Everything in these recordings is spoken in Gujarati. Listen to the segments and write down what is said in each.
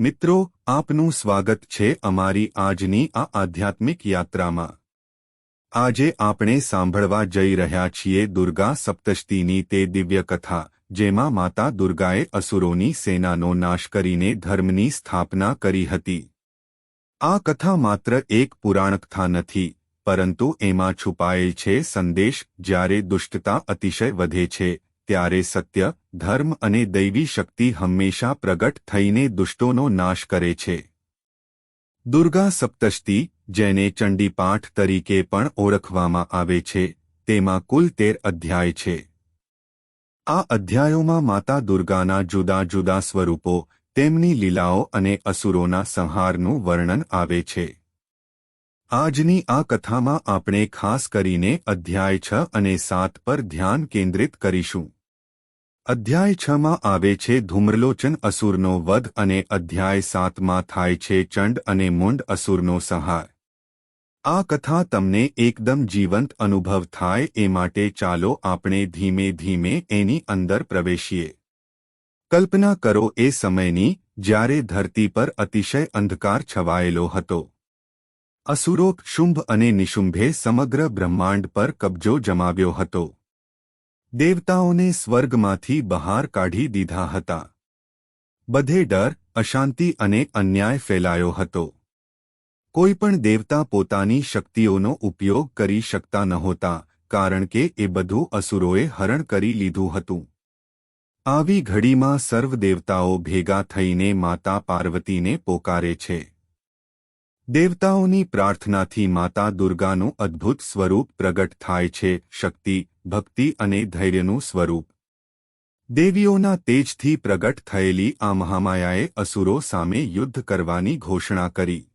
મિત્રો, આપનું સ્વાગત છે અમારી આજની આ આધ્યાત્મિક યાત્રામાં. આજે આપણે સાંભળવા જઈ રહ્યા છીએ દુર્ગા સપ્તષ્ટીની તે દિવ્ય કથા, જેમાં માતા દુર્ગાએ અસુરોની સેનાનો નાશ કરીને ધર્મની સ્થાપના કરી હતી. આ કથા માત્ર એક પુરાણકથા નથી, પરંતુ એમાં છુપાયેલ છે સંદેશ જ્યારે દુષ્ટતા અતિશય વધે છે ત્યારે સત્ય, ધર્મ અને દૈવી શક્તિ હંમેશા પ્રગટ થઈને દુષ્ટોનો નાશ કરે છે. દુર્ગા સપ્તષ્ટી જેને ચંડીપાઠ તરીકે પણ ઓળખવામાં આવે છે, તેમાં કુલ તેર અધ્યાય છે. આ અધ્યાયોમાં માતા દુર્ગાના જુદા જુદા સ્વરૂપો, તેમની લીલાઓ અને અસુરોના સંહારનું વર્ણન આવે છે. આજની આ કથામાં આપણે ખાસ કરીને અધ્યાય છ અને સાત પર ધ્યાન કેન્દ્રિત કરીશું. અધ્યાય છમાં આવે છે ધૂમ્રલોચન અસુરનો વધ અને અધ્યાય સાતમાં થાય છે ચંડ અને મુંડ અસુરનો સંહાર આ કથા તમને એકદમ જીવંત અનુભવ થાય એ માટે ચાલો આપણે ધીમે ધીમે એની અંદર પ્રવેશીએ. કલ્પના કરો એ સમયની જ્યારે ધરતી પર અતિશય અંધકાર છવાયેલો હતો. અસુરો શુંભ અને નિશુંભે સમગ્ર બ્રહ્માંડ પર કબજો જમાવ્યો હતો. દેવતાઓને સ્વર્ગમાંથી બહાર કાઢી દીધા હતા. બધે ડર, અશાંતિ અને અન્યાય ફેલાયો હતો. કોઈ પણ દેવતા પોતાની શક્તિઓનો ઉપયોગ કરી શકતા નહોતા, કારણ કે એ બધું અસુરોએ હરણ કરી લીધું હતું. આવી ઘડીમાં સર્વ દેવતાઓ ભેગા થઈને માતા પાર્વતીને પોકારે છે. દેવતાઓની પ્રાર્થનાથી માતા દુર્ગાનું અદ્ભુત સ્વરૂપ પ્રગટ થાય છે, શક્તિ, ભક્તિ અને ધૈર્યનું સ્વરૂપ. દેવીઓના તેજથી પ્રગટ થયેલી આ મહામાયાએ અસુરો સામે યુદ્ધ કરવાની ઘોષણા કરી.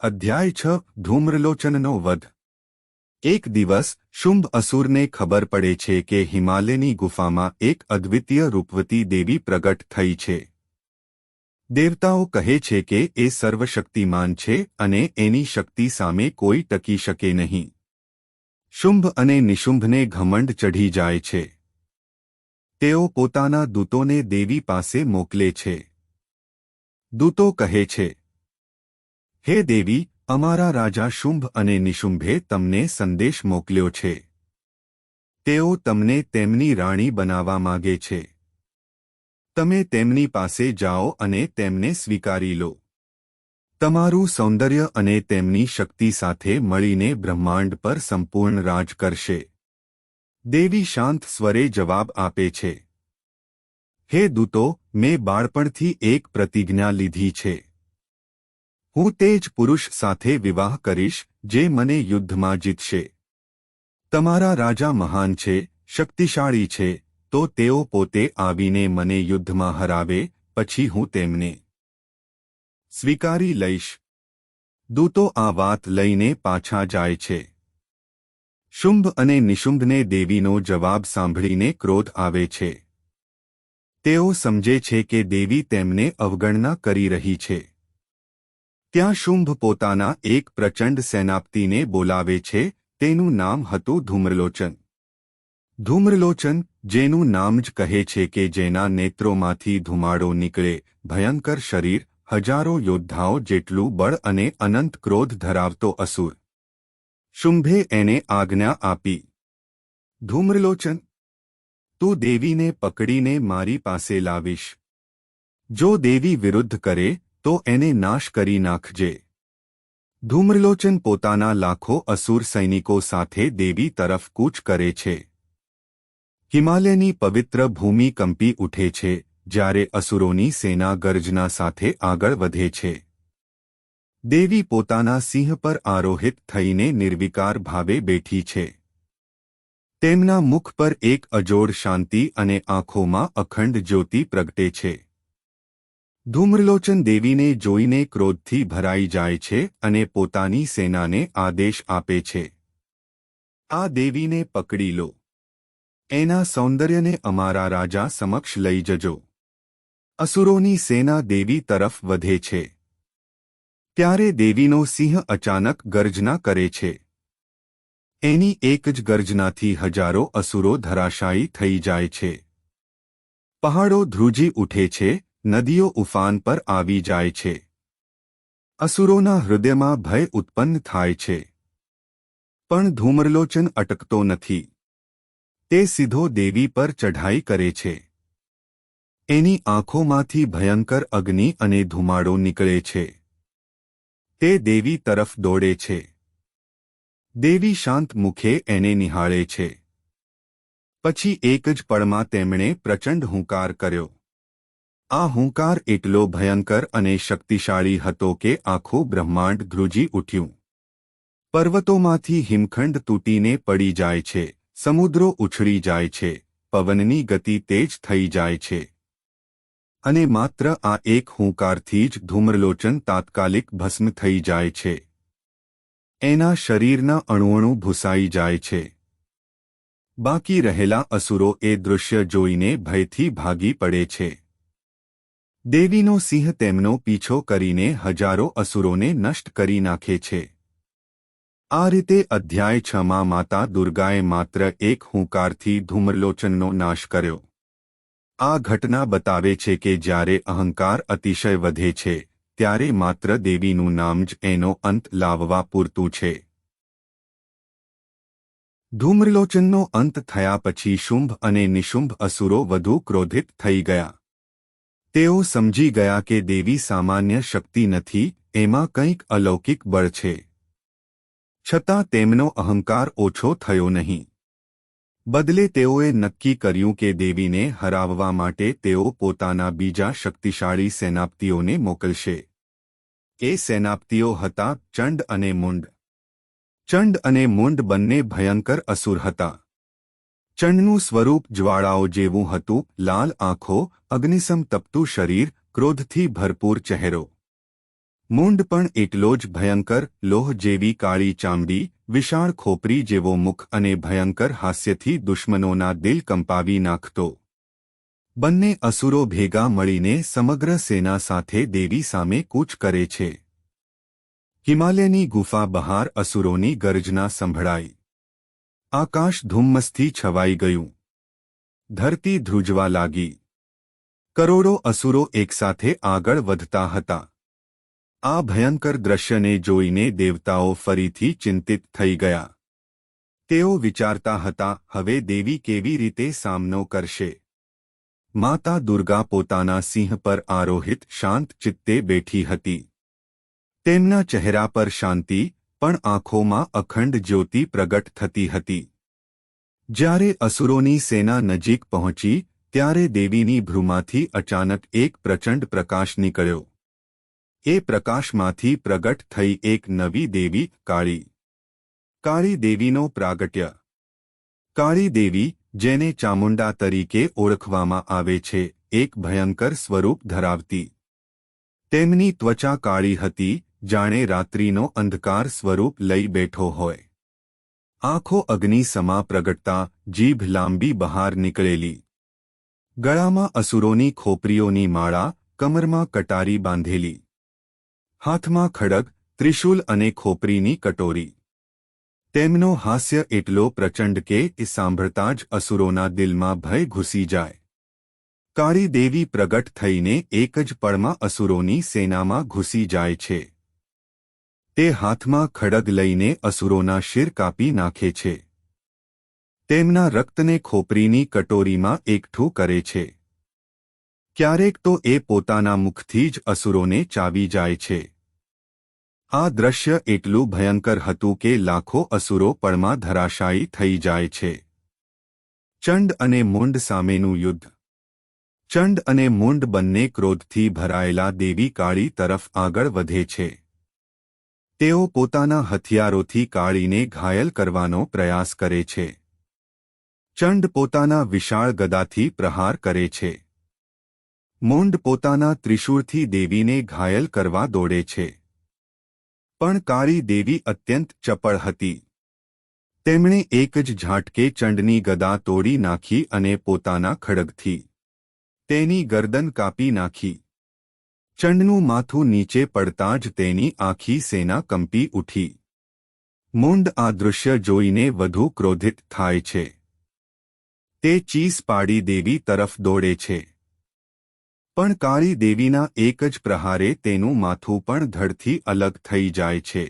અધ્યાય છ, ધૂમ્રલોચનનો વધ. એક દિવસ, શુંભ અસુરને ખબર પડે છે કે હિમાલયની ગુફામાં એક અદ્વિતીય રૂપવતી દેવી પ્રગટ થઈ છે. દેવતાઓ કહે છે કે એ સર્વશક્તિમાન છે અને એની શક્તિ સામે કોઈ ટકી શકે નહીં. શુંભ અને નિશુંભને ઘમંડ ચઢી જાય છે. તેઓ પોતાના દૂતોને દેવી પાસે મોકલે છે. દૂતો કહે છે, હે દેવી, અમારા રાજા શુંભ અને નિશુંભે તમને સંદેશ મોકલ્યો છે. તેઓ તમને તેમની રાણી બનાવવા માગે છે. તમે તેમની પાસે જાઓ અને તેમને સ્વીકારી લો. તમારું સૌંદર્ય અને તેમની શક્તિ સાથે મળીને બ્રહ્માંડ પર સંપૂર્ણ રાજ કરશે. દેવી શાંત સ્વરે જવાબ આપે છે. હે દૂતો, મેં બાળપણથી એક પ્રતિજ્ઞા લીધી છે. હું તે જ પુરુષ સાથે વિવાહ કરીશ, જે મને યુદ્ધમાં જીતશે. તમારા રાજા મહાન છે, શક્તિશાળી છે તો તેઓ પોતે આવીને મને યુદ્ધમાં હરાવે, પછી હું તેમને સ્વીકારી લઈશ. દૂતો આ વાત લઈને પાછા જાય છે. શુંભ અને નિશુંભને દેવીનો જવાબ સાંભળીને ક્રોધ આવે છે. તેઓ સમજે છે કે દેવી તેમને અવગણના કરી રહી છે. ત્યાં શુંભ પોતાના એક પ્રચંડ સેનાપતિને બોલાવે છે, તેનું નામ હતું ધૂમ્રલોચન. ધૂમ્રલોચન, જેનું નામ જ કહે છે કે જેના નેત્રોમાંથી ધુમાડો નીકળે, ભયંકર શરીર, હજારો યોદ્ધાઓ જેટલું બળ અને અનંત ક્રોધ ધરાવતો અસુર. શુંભે એને આજ્ઞા આપી. ધૂમ્રલોચન, તું દેવીને પકડીને મારી પાસે લાવીશ. જો દેવી વિરુદ્ધ કરે, તો એને નાશ કરી નાખજે. ધૂમ્રલોચન પોતાના લાખો અસુર સૈનિકો સાથે દેવી તરફ કૂચ કરે છે. હિમાલયની પવિત્ર ભૂમિ કંપી ઉઠે છે, જ્યારે અસુરોની સેના ગર્જના સાથે આગળ વધે છે. દેવી પોતાના સિંહ પર આરોહિત થઈને નિર્વિકાર ભાવે બેઠી છે. તેમના મુખ પર એક અજોડ શાંતિ અને આંખોમાં અખંડ જ્યોતિ પ્રગટે છે. ધૂમ્રલોચન દેવીને જોઈને ક્રોધથી ભરાઈ જાય છે અને પોતાની સેનાને આદેશ આપે છે. આ દેવીને પકડી લો. એના સૌંદર્યને અમારા રાજા સમક્ષ લઈ જજો. અસુરોની સેના દેવી તરફ વધે છે. ત્યારે દેવીનો સિંહ અચાનક ગર્જના કરે છે. એની એક જ ગર્જનાથી હજારો અસુરો ધરાશાયી થઈ જાય છે. પહાડો ધ્રુજી ઉઠે છે, નદીઓ ઉફાન પર આવી જાય છે. અસુરોના હૃદયમાં ભય ઉત્પન્ન થાય છે. પણ ધૂમ્રલોચન અટકતો નથી. તે સીધો દેવી પર ચઢાઈ કરે છે. એની આંખોમાંથી ભયંકર અગ્નિ અને ધુમાડો નીકળે છે. તે દેવી તરફ દોડે છે. દેવી શાંત મુખે એને નિહાળે છે. પછી એક જ પળમાં તેમણે પ્રચંડ હુંકાર કર્યો. આ હુંકાર એટલો ભયંકર અને શક્તિશાળી હતો કે આખું બ્રહ્માંડ ધ્રુજી ઉઠ્યું. પર્વતોમાંથી હિમખંડ તૂટીને પડી જાય છે. સમુદ્રો ઉછળી જાય છે, પવનની ગતિ તેજ થઈ જાય છે. અને માત્ર આ એક હુંકારથી જ ધૂમ્રલોચન તાત્કાલિક ભસ્મ થઈ જાય છે. એના શરીરના અણુઅણુ ભૂસાઈ જાય છે. બાકી રહેલા અસુરો એ દૃશ્ય જોઈને ભયથી ભાગી પડે છે. દેવીનો સિંહ તેમનો પીછો કરીને હજારો અસુરોને નષ્ટ કરી નાખે છે. આ રીતે અધ્યાય છમાં માતા દુર્ગાએ માત્ર એક હુંકારથી ધૂમ્રલોચનનો નાશ કર્યો. આ ઘટના બતાવે છે કે જ્યારે અહંકાર અતિશય વધે છે, ત્યારે માત્ર દેવીનું નામ જ એનો અંત લાવવા પૂરતું છે. ધૂમ્રલોચનનો અંત થયા પછી શુંભ અને નિશુંભ અસુરો વધુ ક્રોધિત થઈ ગયા. તેઓ સમજી ગયા કે દેવી સામાન્ય શક્તિ નથી, એમાં કંઈક અલૌકિક બળ છે. છતાં તેમનો અહંકાર ઓછો થયો નહીં. બદલે તેઓએ નક્કી કર્યું કે દેવીને હરાવવા માટે તેઓ પોતાના બીજા શક્તિશાળી સેનાપતિઓને મોકલશે. એ સેનાપતિઓ હતા ચંડ અને મુંડ. ચંડ અને મુંડ બંને ભયંકર અસુર હતા. ચંડનું સ્વરૂપ જ્વાળાઓ જેવું હતું, લાલ આંખો અગ્નિસમ તપતું શરીર, ક્રોધથી ભરપૂર ચહેરો. મૂંડ પણ એટલો જ ભયંકર, લોહ જેવી કાળી ચામડી, વિશાળ ખોપરી જેવો મુખ અને ભયંકર હાસ્યથી દુશ્મનોના દિલ કંપાવી નાખતો. બંને અસુરો ભેગા મળીને સમગ્ર સેના સાથે દેવી સામે કૂચ કરે છે. હિમાલયની ગુફા બહાર અસુરોની ગર્જના સંભળાઈ આકાશ ધુમ્મસથી છવાઈ ગયું. ધરતી ધ્રુજવા લાગી. કરોડો અસુરો એકસાથે આગળ વધતા હતા. આ ભયંકર દ્રશ્યને જોઈને દેવતાઓ ફરીથી ચિંતિત થઈ ગયા. તેઓ વિચારતા હતા, હવે દેવી કેવી રીતે સામનો કરશે? માતા દુર્ગા પોતાના સિંહ પર આરોહિત શાંત ચિત્તે બેઠી હતી. તેમના ચહેરા પર શાંતિ, પણ આંખોમાં અખંડ જ્યોતિ પ્રગટ થતી હતી. જ્યારે અસુરોની સેના નજીક પહોંચી, ત્યારે દેવીની ભ્રૂમાંથી અચાનક એક પ્રચંડ પ્રકાશ નીકળ્યો. એ પ્રકાશમાંથી પ્રગટ થઈ એક નવી દેવી, કાળી. કાળી દેવીનો પ્રાગટ્ય. કાળી દેવી, જેને ચામુંડા તરીકે ઓળખવામાં આવે છે, એક ભયંકર સ્વરૂપ ધરાવતી. તેમની ત્વચા કાળી હતી, જાણે રાત્રિનો અંધકાર સ્વરૂપ લઈ બેઠો હોય. આંખો અગ્નિ સમા પ્રગટતા, જીભ લાંબી બહાર નીકળેલી. ગળામાં અસુરોની ખોપરીઓની માળા, કમરમાં કટારી બાંધેલી. હાથમાં ખડગ ત્રિશુલ અને ખોપરીની કટોરી. તેમનો હાસ્ય એટલો પ્રચંડ કે એ સાંભળતા જ અસુરોના દિલમાં ભય ઘૂસી જાય. કાળી દેવી પ્રગટ થઈને એક જ પળમાં અસુરોની સેનામાં ઘૂસી જાય છે. તે હાથમાં ખડગ લઈને અસુરોના શિર કાપી નાખે છે. તેમના રક્તને ખોપરીની કટોરીમાં એકઠું કરે છે. ક્યારેક તો એ પોતાના મુખથી જ અસુરોને ચાવી જાય છે. આ દ્રશ્ય એટલું ભયંકર હતું કે લાખો અસુરો પળમાં ધરાશાયી થઈ જાય છે. ચંડ અને મુંડ સામેનું યુદ્ધ. ચંડ અને મુંડ બંને ક્રોધથી ભરાયેલા દેવી કાળી તરફ આગળ વધે છે. તેઓ પોતાના હથિયારોથી કાળીને ઘાયલ કરવાનો પ્રયાસ કરે છે. ચંડ પોતાના વિશાળ ગદાથી પ્રહાર કરે છે. મૂંડ પોતાના ત્રિશૂળથી દેવીને ઘાયલ કરવા દોડે છે. પણ કાળી દેવી અત્યંત ચપળ હતી. તેમણે એક જ ઝાટકે ચંડની ગદા તોડી નાખી અને પોતાના ખડગથી તેની ગરદન કાપી નાખી. ચંડનું માથું નીચે પડતા જ તેની આખી સેના કંપી ઉઠી. મોંડ આ દૃશ્ય જોઈને વધુ ક્રોધિત થાય છે. તે ચીસ પાડી દેવી તરફ દોડે છે. પણ કાળી દેવીના એક જ પ્રહારે તેનું માથું પણ ધડથી અલગ થઈ જાય છે.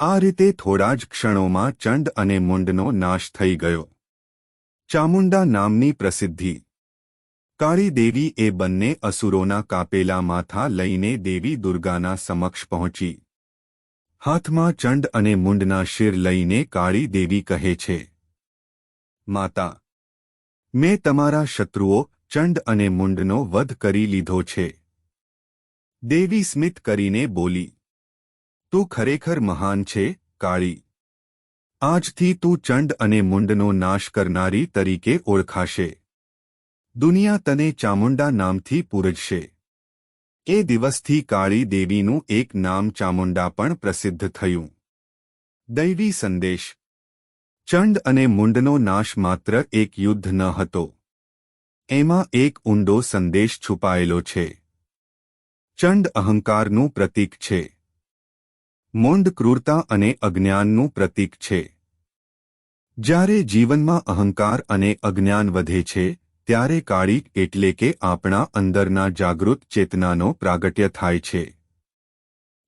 આ રીતે થોડા જ ક્ષણોમાં ચંડ અને મુંડનો નાશ થઈ ગયો. ચામુંડા નામની પ્રસિદ્ધિ. કાળી દેવી એ બંને અસુરોના કાપેલા માથા લઈને દેવી દુર્ગાના સમક્ષ પહોંચી. હાથમાં ચંડ અને મુંડના શિર લઈને કાળી દેવી કહે છે, માતા, મેં તમારા શત્રુઓ ચંડ અને મુંડનો વધ કરી લીધો છે. દેવી સ્મિત કરીને બોલી, તું ખરેખર મહાન છે, કાળી. આજથી તું ચંડ અને મુંડનો નાશ કરનારી તરીકે ઓળખાશે. દુનિયા તને ચામુંડા નામથી પૂરજશે. એ દિવસથી કાળી દેવીનું એક નામ ચામુંડા પણ પ્રસિદ્ધ થયું. દૈવી સંદેશ. ચંડ અને મુંડનો નાશ માત્ર એક યુદ્ધ ન હતો. એમાં એક ઊંડો સંદેશ છુપાયેલો છે. ચંડ અહંકારનું પ્રતીક છે. મોંડ ક્રૂરતા અને અજ્ઞાનનું પ્રતીક છે. જ્યારે જીવનમાં અહંકાર અને અજ્ઞાન વધે છે, ત્યારે કાળી એટલે કે આપણા અંદરના જાગૃત ચેતનાનો પ્રાગટ્ય થાય છે.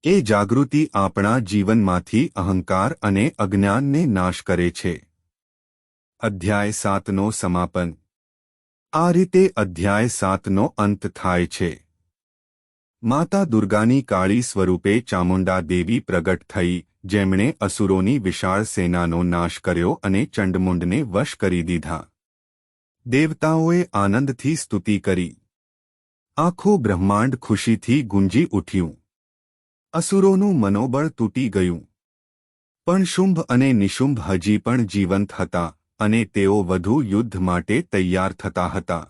એ જાગૃતિ આપણા જીવનમાંથી અહંકાર અને અજ્ઞાનને નાશ કરે છે. અધ્યાય સાતનો સમાપન. આ રીતે અધ્યાય સાતનો અંત થાય છે. માતા દુર્ગાની કાળી સ્વરૂપે ચામુંડા દેવી પ્રગટ થઈ, જેમણે અસુરોની વિશાળ સેનાનો નાશ કર્યો અને ચંડમુંડને વશ કરી દીધા. દેવતાઓએ આનંદથી સ્તુતિ કરી. આખું બ્રહ્માંડ ખુશીથી ગુંજી ઉઠ્યું. અસુરોનું મનોબળ તૂટી ગયું. પણ શુંભ અને નિશુંભ હજી પણ જીવંત હતા. અને તેઓ વધુ યુદ્ધ માટે તૈયાર થતા હતા.